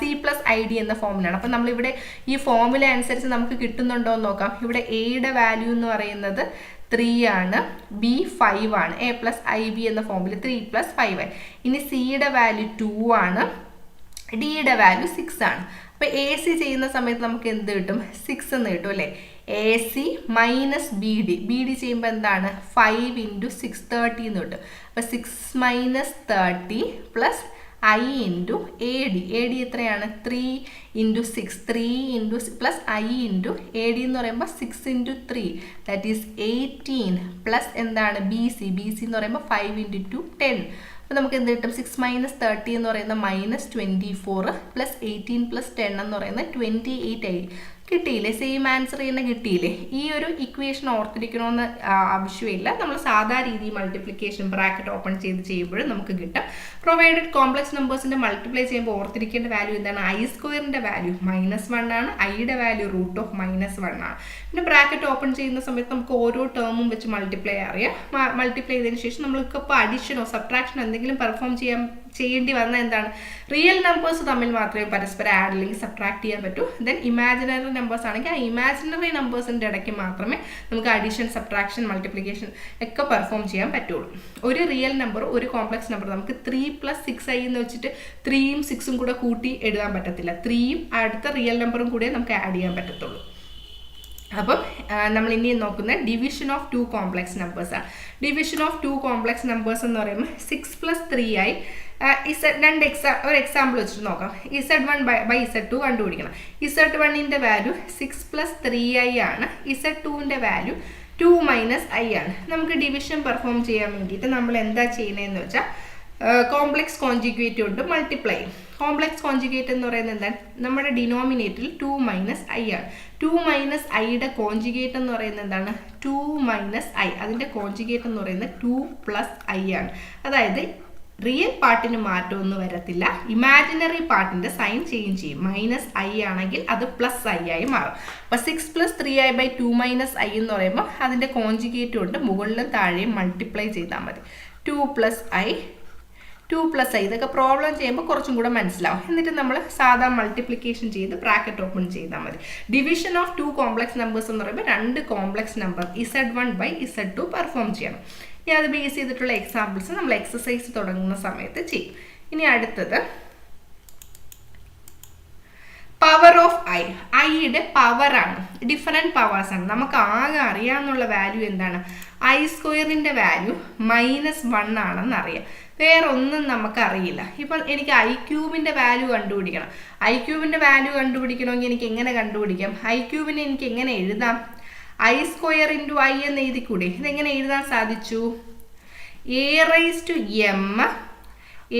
A: c plus i d എന്ന ഫോമിലാണ് അപ്പം നമ്മളിവിടെ ഈ ഫോമുല അനുസരിച്ച് നമുക്ക് കിട്ടുന്നുണ്ടോ എന്ന് നോക്കാം. ഇവിടെ എയുടെ വാല്യൂ എന്ന് പറയുന്നത് ത്രീ ആണ്. ബി ഫൈവ് ആണ്. എ പ്ലസ് ഐ ബി എന്ന ഫോമിൽ ത്രീ പ്ലസ് ഫൈവ് ആയി. ഇനി സിയുടെ വാല്യൂ ടു ആണ്. ഡിയുടെ വാല്യൂ സിക്സ് ആണ്. അപ്പോൾ എ സി ചെയ്യുന്ന സമയത്ത് നമുക്ക് എന്ത് കിട്ടും? സിക്സ് എന്ന് കിട്ടും അല്ലേ? A c minus b d b d ചെയ്യുമ്പോൾ എന്താണ്? ഫൈവ് ഇന്റു സിക്സ് തേർട്ടി എന്ന് കിട്ടും. അപ്പോൾ six minus thirty plus i into a d a d എത്രയാണ്? Three into six three into plus i into a d എന്ന് പറയുമ്പോൾ six into three that is eighteen plus എന്താണ്? B C B C എന്ന് പറയുമ്പോൾ five into two ten അപ്പോൾ നമുക്ക് എന്ത് കിട്ടും? സിക്സ് മൈനസ് തേർട്ടി എന്ന് പറയുന്ന minus twenty four plus eighteen plus ten എന്ന് പറയുന്നത് ട്വന്റി എയ്റ്റ് ആയി. കിട്ടിയില്ലേ? സെയിം ആൻസർ തന്നെ കിട്ടിയില്ലേ? ഈ ഒരു ഇക്വേഷൻ ഓർത്തിരിക്കണമെന്ന് ആവശ്യമില്ല. നമ്മൾ സാധാ രീതി മൾട്ടിപ്ലിക്കേഷൻ ബ്രാക്കറ്റ് ഓപ്പൺ ചെയ്ത് ചെയ്യുമ്പോഴും നമുക്ക് കിട്ടും. പ്രൊവൈഡഡ് കോംപ്ലക്സ് നമ്പേഴ്സിന്റെ മൾട്ടിപ്ലൈ ചെയ്യുമ്പോൾ ഓർത്തിരിക്കേണ്ട വാല്യൂ എന്താണ്? ഐ സ്ക്വയറിന്റെ വാല്യൂ മൈനസ് വൺ ആണ്. ഐയുടെ value root of minus one ആണ്. പിന്നെ ബ്രാക്കറ്റ് ഓപ്പൺ ചെയ്യുന്ന സമയത്ത് നമുക്ക് ഓരോ ടേമും വെച്ച് മൾട്ടിപ്ലൈ അറിയാം? മൾട്ടിപ്ലൈ ചെയ്തതിന് ശേഷം നമ്മൾക്ക് ഇപ്പോൾ അഡീഷനോ സബ്ട്രാക്ഷനോ എന്തെങ്കിലും പെർഫോം ചെയ്യാൻ ചെയ്യേണ്ടി വന്ന എന്താണ്? റിയൽ നമ്പേഴ്സ് തമ്മിൽ മാത്രമേ പരസ്പരം ആഡ് അല്ലെങ്കിൽ സബ്ട്രാക്ട് ചെയ്യാൻ പറ്റൂ. ദെൻ ഇമാജിനറി നമ്പേഴ്സ് ആണെങ്കിൽ ആ ഇമാജിനറി നമ്പേഴ്സിന്റെ ഇടയ്ക്ക് മാത്രമേ നമുക്ക് അഡീഷൻ സബ്ട്രാക്ഷൻ മൾട്ടിപ്ലിക്കേഷൻ ഒക്കെ പെർഫോം ചെയ്യാൻ പറ്റുള്ളൂ. ഒരു റിയൽ നമ്പർ ഒരു കോംപ്ലക്സ് നമ്പർ നമുക്ക് ത്രീ പ്ലസ് സിക്സ് ഐ എന്ന് വെച്ചിട്ട് ത്രീയും സിക്സും കൂടെ കൂട്ടി എഴുതാൻ പറ്റത്തില്ല. ത്രീയും അടുത്ത റിയൽ നമ്പറും കൂടെ നമുക്ക് ആഡ് ചെയ്യാൻ പറ്റത്തുള്ളൂ. അപ്പം നമ്മൾ ഇനി നോക്കുന്നത് division of two complex numbers ആണ് division of two complex numbers എന്ന് പറയുമ്പോൾ സിക്സ് പ്ലസ് ത്രീ ആയി ഇസഡ് രണ്ട് എക്സാ ഒരു എക്സാമ്പിൾ വെച്ചിട്ട് നോക്കാം. Z one by by z two കണ്ടുപിടിക്കണം. ഇസഡ് വണ്ണിന്റെ value six plus three i ആണ്. ഇസഡ് ടുവിന്റെ വാല്യൂ ടു മൈനസ് ഐ ആണ്. നമുക്ക് ഡിവിഷൻ പെർഫോം ചെയ്യാൻ വേണ്ടിയിട്ട് നമ്മൾ എന്താ ചെയ്യുന്നതെന്ന് വെച്ചാൽ കോംപ്ലക്സ് കോൺജിക്വേറ്റ് കൊണ്ട് മൾട്ടിപ്ലൈ കോംപ്ലക്സ് കോൺജിക്വേറ്റ് എന്ന് പറയുന്നത് എന്താണ്? നമ്മുടെ ഡിനോമിനേറ്ററിൽ ടു മൈനസ് ഐ ആണ്. ടു മൈനസ് ഐയുടെ കോൺജിഗേറ്റ് എന്ന് പറയുന്നത് എന്താണ്? ടു മൈനസ് ഐ അതിന്റെ കോൺജിഗേറ്റ് എന്ന് പറയുന്നത് ടു പ്ലസ് ഐ ആണ്. അതായത് റിയൽ പാർട്ടിന് മാറ്റമൊന്നും വരത്തില്ല. ഇമാജിനറി പാർട്ടിന്റെ സൈൻ ചേഞ്ച് ചെയ്യും. മൈനസ് ഐ ആണെങ്കിൽ അത് പ്ലസ് ഐ ആയി മാറും. അപ്പോൾ six plus three i by two minus i എന്ന് പറയുമ്പോൾ അതിന്റെ കോഞ്ചുഗേറ്റ് കൊണ്ട് മുകളിലും താഴെയും മൾട്ടിപ്ലൈ ചെയ്താൽ മതി. Two plus i two plus i ഇതൊക്കെ പ്രോബ്ലം ചെയ്യുമ്പോൾ കുറച്ചും കൂടെ മനസ്സിലാവും. എന്നിട്ട് നമ്മൾ സാധാ മൾട്ടിപ്ലിക്കേഷൻ ചെയ്ത് ബ്രാക്കറ്റ് ഓപ്പൺ ചെയ്താൽ മതി. Division of two complex numbers എന്ന് പറയുമ്പോൾ രണ്ട് complex number z one by z two perform ചെയ്യണം. ഇനി അത് ബേസ് ചെയ്തിട്ടുള്ള എക്സാമ്പിൾസ് നമ്മൾ എക്സസൈസ് തുടങ്ങുന്ന സമയത്ത് ചെയ്യും. ഇനി അടുത്തത് പവർ ഓഫ് ഐ ഐയുടെ പവറാണ് ഡിഫറെന്റ് പവേഴ്സാണ് നമുക്ക് ആകെ അറിയാമെന്നുള്ള വാല്യൂ എന്താണ്? ഐ സ്ക്വയറിന്റെ വാല്യൂ മൈനസ് വൺ ആണെന്ന് അറിയാം. വേറെ ഒന്നും നമുക്കറിയില്ല. ഇപ്പം എനിക്ക് ഐ ക്യൂബിന്റെ വാല്യൂ കണ്ടുപിടിക്കണം. ഐ ക്യൂബിന്റെ വാല്യൂ കണ്ടുപിടിക്കണമെങ്കിൽ എനിക്ക് എങ്ങനെ കണ്ടുപിടിക്കാം? ഐ ക്യൂബിനെ എനിക്ക് എങ്ങനെ എഴുതാം? ഐ സ്ക്വയർ ഇന്റു ഐ എന്ന് എഴുതിക്കൂടെ? ഇതെങ്ങനെ എഴുതാൻ സാധിച്ചു? A raise to m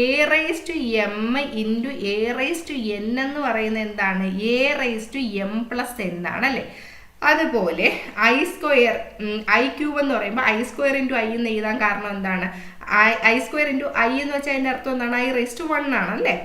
A: a raise to m into a raise to n എന്ന് പറയുന്നത് എന്താണ്? A raise to m plus എന്നാണ് അല്ലേ? അതുപോലെ ഐ സ്ക്വയർ ഐ ക്യൂബ് എന്ന് പറയുമ്പോൾ ഐ സ്ക്വയർ ഇന്റു ഐ എന്ന് എഴുതാൻ കാരണം എന്താണ്? I i square into i എന്ന് വെച്ചാൽ അതിന്റെ അർത്ഥം എന്താണ്? ഐ റേസ് ടു വൺ ആണ് അല്ലേ?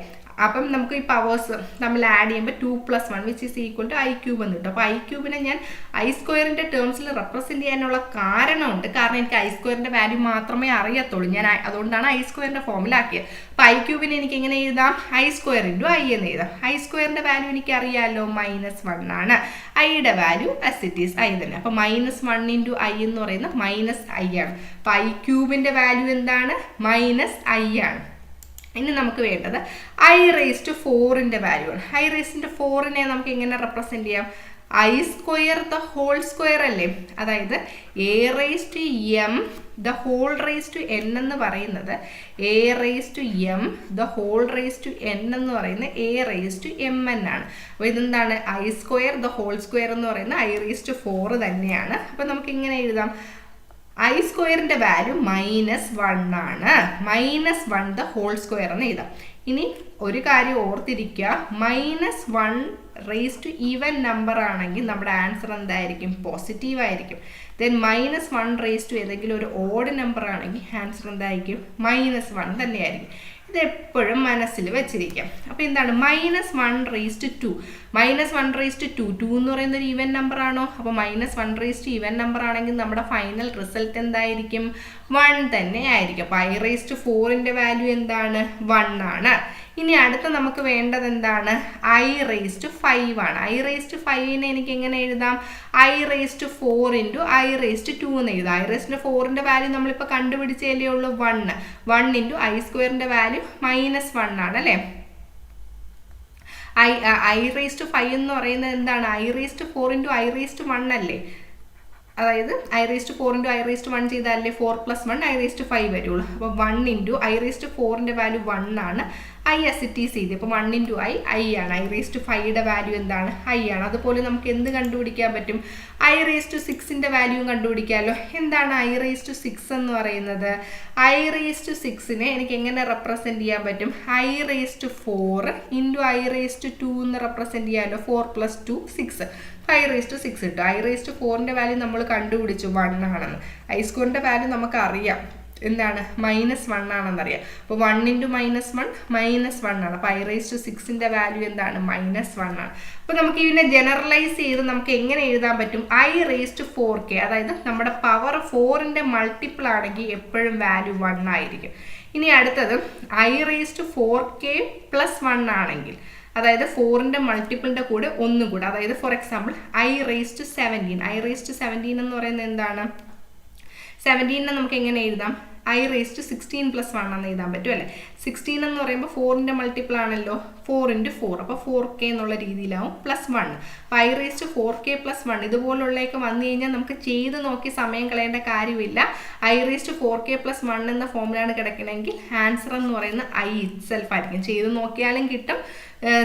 A: അപ്പം നമുക്ക് ഈ പവേഴ്സ് തമ്മിൽ ആഡ് ചെയ്യുമ്പോൾ two plus one which is equal to i cube എന്ന് കിട്ടും. അപ്പോൾ ഐ ക്യൂബിനെ ഞാൻ ഐ സ്ക്വയറിന്റെ ടേംസിൽ റെപ്രസെന്റ് ചെയ്യാനുള്ള കാരണമുണ്ട്. കാരണം എനിക്ക് ഐ സ്ക്വയറിന്റെ വാല്യൂ മാത്രമേ അറിയത്തുള്ളൂ. ഞാൻ അതുകൊണ്ടാണ് ഐ സ്ക്വയറിന്റെ ഫോമിലാക്കിയത് അപ്പോൾ ഐ ക്യൂബിനെ എനിക്ക് എങ്ങനെ എഴുതാം? ഐ സ്ക്വയർ ഇന്റു ഐ എന്ന് എഴുതാം. ഐ സ്ക്വയറിന്റെ വാല്യൂ എനിക്ക് അറിയാമല്ലോ മൈനസ് വൺ ആണ്. ഐയുടെ value as it is i തന്നെ. അപ്പോൾ മൈനസ് വൺ ഇന്റു ഐ എന്ന് പറയുന്നത് മൈനസ് ഐ ആണ്. അപ്പോൾ ഐ ക്യൂബിന്റെ വാല്യൂ എന്താണ്? മൈനസ് ഐ ആണ്. ഇനി നമുക്ക് വേണ്ടത് ഐ റേസ് ടു ഫോറിന്റെ വാല്യൂ ആണ്. ഐ റേസിന്റെ ഫോറിനെ നമുക്ക് എങ്ങനെ റെപ്രസെന്റ് ചെയ്യാം? I square the whole square അല്ലേ? അതായത് a raise to m the whole raise to n എന്ന് പറയുന്നത് a raise to m the whole raise to n എന്ന് പറയുന്നത് a raise to m n ആണ്. അപ്പോൾ ഇതെന്താണ്? I square the whole square എന്ന് പറയുന്നത് ഐ റേസ് ടു ഫോർ തന്നെയാണ്. അപ്പോൾ നമുക്ക് ഇങ്ങനെ എഴുതാം? ഐ സ്ക്വയറിന്റെ വാല്യൂ മൈനസ് വൺ ആണ്. Minus one the whole square എന്ന് എഴുതാം. ഇനി ഒരു കാര്യം ഓർത്തിരിക്കുക. Minus one raise to even number ആണെങ്കിൽ നമ്മുടെ ആൻസർ എന്തായിരിക്കും? പോസിറ്റീവ് ആയിരിക്കും. Then minus one raise to ഏതെങ്കിലും ഒരു ഓഡ് നമ്പർ ആണെങ്കിൽ ആൻസർ എന്തായിരിക്കും? മൈനസ് വൺ തന്നെയായിരിക്കും. ഇത് എപ്പോഴും മനസ്സിൽ വെച്ചിരിക്കാം. അപ്പോൾ എന്താണ്? Minus one raise to minus one raise to two എന്ന് പറയുന്ന ഒരു ഈവൻ നമ്പർ ആണോ? അപ്പോൾ minus one raise to even number ആണെങ്കിൽ നമ്മുടെ ഫൈനൽ റിസൾട്ട് എന്തായിരിക്കും? വൺ തന്നെ ആയിരിക്കും. അപ്പോൾ ഐ റേസ് ടു ഫോറിന്റെ വാല്യൂ എന്താണ്? വൺ ആണ്. ഇനി അടുത്ത നമുക്ക് വേണ്ടത് എന്താണ് ഐ റേസ് ടു ഫൈവ് ആണ് ഐ റേസ് ടു ഫൈവിനെ എനിക്ക് എങ്ങനെ എഴുതാം i raise to four into i raise to two എന്ന് എഴുതാം ഐ റേസ് ടു ഫോറിന്റെ വാല്യൂ നമ്മളിപ്പോൾ കണ്ടുപിടിച്ചല്ലേ ഉള്ളൂ വൺ വൺ ഇന്റു ഐ സ്ക്വയറിന്റെ വാല്യൂ മൈനസ് വൺ ആണ് അല്ലേ i i raise to five എന്ന് പറയുന്നത് എന്താണ് i raise to four into i raise to one അല്ലേ അതായത് i raise to four into i raise to one ചെയ്താലേ four plus one i raise to five വരുള്ളൂ അപ്പോൾ one into i raise to ഫോറിന്റെ value one ആണ് i as it is ചെയ്ത്. ഇപ്പോൾ one into i i ആണ്. I raise to ഫൈവയുടെ value എന്താണ്? ഐ ആണ്. അതുപോലെ നമുക്ക് എന്ത് കണ്ടുപിടിക്കാൻ പറ്റും? ഐ റേസ് ടു സിക്സിന്റെ വാല്യൂ കണ്ടുപിടിക്കാമല്ലോ എന്താണ് ഐ റേസ് ടു സിക്സ് എന്ന് പറയുന്നത്? ഐ റേസ് ടു സിക്സിനെ എനിക്ക് എങ്ങനെ റെപ്രസെന്റ് ചെയ്യാൻ പറ്റും? I raise to four into i raise to two എന്ന് റെപ്രസെന്റ് ചെയ്യാമല്ലോ four plus two six i raise to six കിട്ടും ഐ റേസ് ടു ഫോറിന്റെ വാല്യൂ നമ്മൾ കണ്ടുപിടിച്ചു. വൺ ആണെന്ന്. ഐ സ്കോറിന്റെ വാല്യൂ നമുക്ക് അറിയാം. എന്താണ്? മൈനസ് വൺ ആണെന്നറിയാം. അപ്പോൾ one into minus one minus one ആണ്. അപ്പോൾ ഐ ടു സിക്സിന്റെ വാല്യൂ എന്താണ്? മൈനസ് വൺ ആണ്. അപ്പോൾ നമുക്ക് ഇതിനെ ജനറലൈസ് ചെയ്ത് നമുക്ക് എങ്ങനെ എഴുതാൻ പറ്റും? I raise to four k അതായത് നമ്മുടെ പവർ ഫോറിന്റെ മൾട്ടിപ്പിൾ ആണെങ്കിൽ എപ്പോഴും വാല്യൂ വൺ ആയിരിക്കും. ഇനി അടുത്തത് i raise to four k plus one ആണെങ്കിൽ അതായത് ഫോറിന്റെ മൾട്ടിപ്പിളിന്റെ കൂടെ ഒന്നും കൂടെ. അതായത് for example i raise to seventeen i raise to seventeen എന്ന് പറയുന്നത് എന്താണ്? സെവന്റീനെ നമുക്ക് എങ്ങനെ എഴുതാം? I raise to sixteen plus one എന്ന് എഴുതാൻ പറ്റും അല്ലേ? സിക്സ്റ്റീൻ എന്ന് പറയുമ്പോൾ ഫോറിന്റെ മൾട്ടിപ്പിൾ ആണല്ലോ. ഫോർ ഇന്റു ഫോർ അപ്പോൾ ഫോർ കെ എന്നുള്ള രീതിയിലാവും. പ്ലസ് വൺ അപ്പോൾ i raise to four k plus one ഇതുപോലുള്ളതൊക്കെ വന്നു കഴിഞ്ഞാൽ നമുക്ക് ചെയ്ത് നോക്കി സമയം കളയേണ്ട കാര്യമില്ല. I raise to four k plus one എന്ന ഫോമിലാണ് കിടക്കണമെങ്കിൽ ആൻസർ എന്ന് പറയുന്ന ഐ ഇറ്റ് സെൽഫ് ആയിരിക്കും. ചെയ്ത് നോക്കിയാലും കിട്ടും.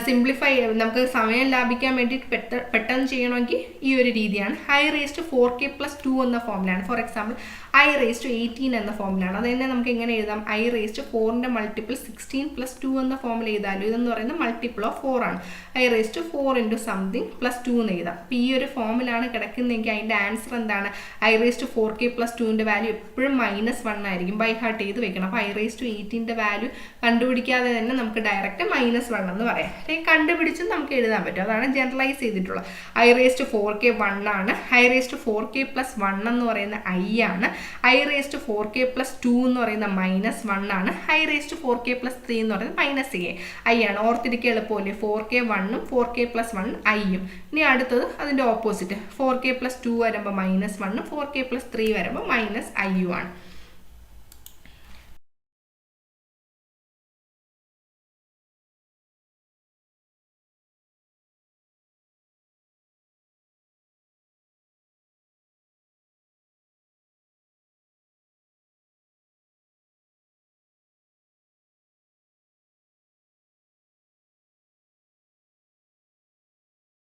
A: സിംപ്ലിഫൈ നമുക്ക് സമയം ലാഭിക്കാൻ വേണ്ടി പെട്ട പെട്ടെന്ന് ചെയ്യണമെങ്കിൽ ഈ ഒരു രീതിയാണ്. I raise to four k plus two എന്ന ഫോമിലാണ് for example i raise to eighteen എന്ന ഫോമിലാണ് അത് തന്നെ നമുക്ക് എങ്ങനെ എഴുതാം? ഐ റേസ് ടു ഫോറിന്റെ മൾട്ടിപ്പിൾ സിക്സ്റ്റീൻ പ്ലസ് ടു എന്ന ഫോമിൽ എഴുതാമല്ലോ ഇതെന്ന് പറയുന്നത് മൾട്ടിപ്പിൾ ഓഫ് ഫോർ ആണ്. I raise to four into something plus two എന്ന് എഴുതാം. അപ്പോൾ ഈ ഒരു ഫോമിലാണ് കിടക്കുന്നതെങ്കിൽ അതിന്റെ ആൻസർ എന്താണ്? I raise to four k plus ടുവിന്റെ വാല്യൂ എപ്പോഴും മൈനസ് വൺ ആയിരിക്കും. ബൈ ഹാർട്ട് ചെയ്ത് വെക്കണം. അപ്പോൾ ഐ റേസ് ടു എയ്റ്റീന്റെ വാല്യൂ കണ്ടുപിടിക്കാതെ തന്നെ നമുക്ക് ഡയറക്റ്റ് മൈനസ് വൺ എന്ന് പറയാം. അല്ലെങ്കിൽ കണ്ടുപിടിച്ചും നമുക്ക് എഴുതാൻ പറ്റും. അതാണ് ജനറലൈസ് ചെയ്തിട്ടുള്ളത്. I raise to four k one ആണ്. I raise to four k plus one എന്ന് പറയുന്ന ഐ ആണ്. I raise to four k plus two എന്ന് പറയുന്ന മൈനസ് വൺ ആണ്. I raise to four k plus three എന്ന് പറയുന്നത് മൈനസ് എ ഐ ആണ്. ഓർത്തിരിക്കുക എളുപ്പമല്ലേ ഫോർ കെ വണ്ണും ഫോർ കെ പ്ലസ് വൺ ഐയും ഇനി അടുത്തത് അതിന്റെ opposite four k plus two വരുമ്പോൾ മൈനസ് വണ്ണും ഫോർ കെ പ്ലസ് ത്രീ വരുമ്പോൾ മൈനസ് ഐയും ആണ്.